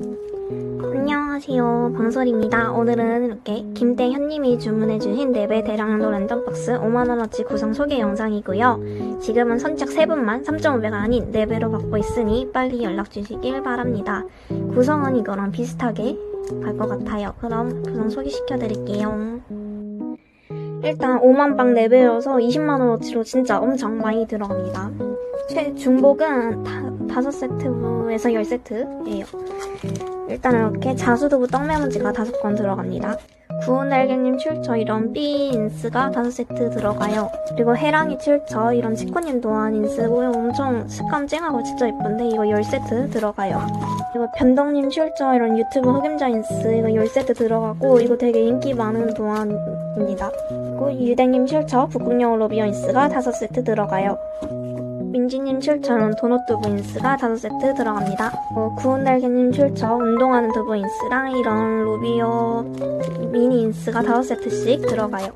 안녕하세요. 방솔입니다. 오늘은 이렇게 김대현님이 주문해주신 4배 대량도 랜덤박스 5만원어치 구성 소개 영상이고요. 지금은 선착 3분만 3.5배가 아닌 4배로 받고 있으니 빨리 연락주시길 바랍니다. 구성은 이거랑 비슷하게 갈 것 같아요. 그럼 구성 소개시켜드릴게요. 일단 5만빵 4배여서 20만원어치로 진짜 엄청 많이 들어갑니다. 최 중복은 다, 5세트에서 10세트예요. 일단 이렇게 자수두부 떡메모지가 5건 들어갑니다. 구운 날개님 출처 이런 B 인스가 5세트 들어가요. 그리고 해랑이 출처 이런 치코님 도안 인스고 엄청 색감 쨍하고 진짜 예쁜데 이거 10세트 들어가요. 그리고 변덕님 출처 이런 유튜브 흑임자 인스 이거 10세트 들어가고 이거 되게 인기 많은 도안입니다. 그리고 유댕님 출처 북극여우 로비어 인스가 5세트 들어가요. 민지님 출처럼 도넛 두부 인스가 5세트 들어갑니다. 어, 구운 날개님 출처 운동하는 두부 인스랑 이런 로비어 미니 인스가 5세트씩 들어가요.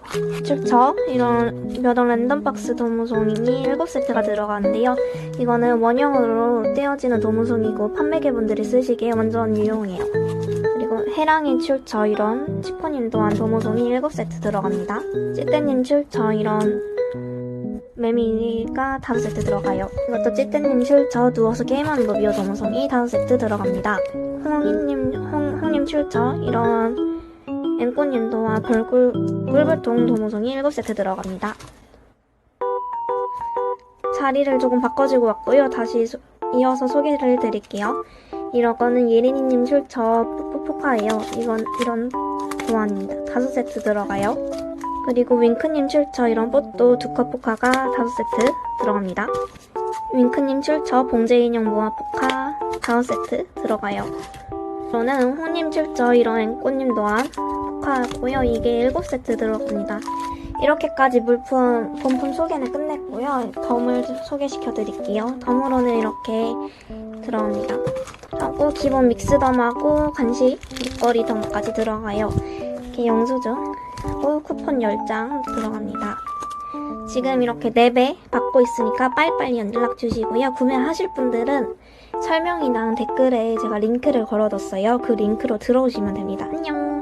출처 이런 몇 원 랜덤 박스 도무송이 7세트가 들어가는데요. 이거는 원형으로 떼어지는 도무송이고 판매계분들이 쓰시기에 완전 유용해요. 해랑이 출처 이런 치코님 또한 도무송이 7세트 들어갑니다. 찌떼님 출처 이런 매미가 5세트 들어가요. 이것도 찌떼님 출처 누워서 게임하는 로비어 도무송이 5세트 들어갑니다. 홍이님, 홍, 홍님 출처 이런 앵꼬님도와 벌꿀, 꿀불통 도무송이 7세트 들어갑니다. 자리를 조금 바꿔주고 왔고요. 다시 소- 이어서 소개를 드릴게요. 이런 거는 예린이님 출처 뽀뽀포카예요. 이건 이런 도안입니다. 5세트 들어가요. 그리고 윙크님 출처 이런 뽀또 두컵 포카가 5세트 들어갑니다. 윙크님 출처 봉제 인형 모아 포카 5세트 들어가요. 저는 홍님 출처 이런 앵꼬님 또한 포카고요. 이게 7세트 들어갑니다. 이렇게까지 물품, 본품 소개는 끝냈고요. 덤을 소개시켜 드릴게요. 덤으로는 이렇게 들어갑니다. 하고 기본 믹스덤하고 간식, 먹거리 덤까지 들어가요. 이렇게 영수증, 하고 쿠폰 10장 들어갑니다. 지금 이렇게 4배 받고 있으니까 빨리빨리 연락 주시고요. 구매하실 분들은 설명이랑 댓글에 제가 링크를 걸어뒀어요. 그 링크로 들어오시면 됩니다. 안녕!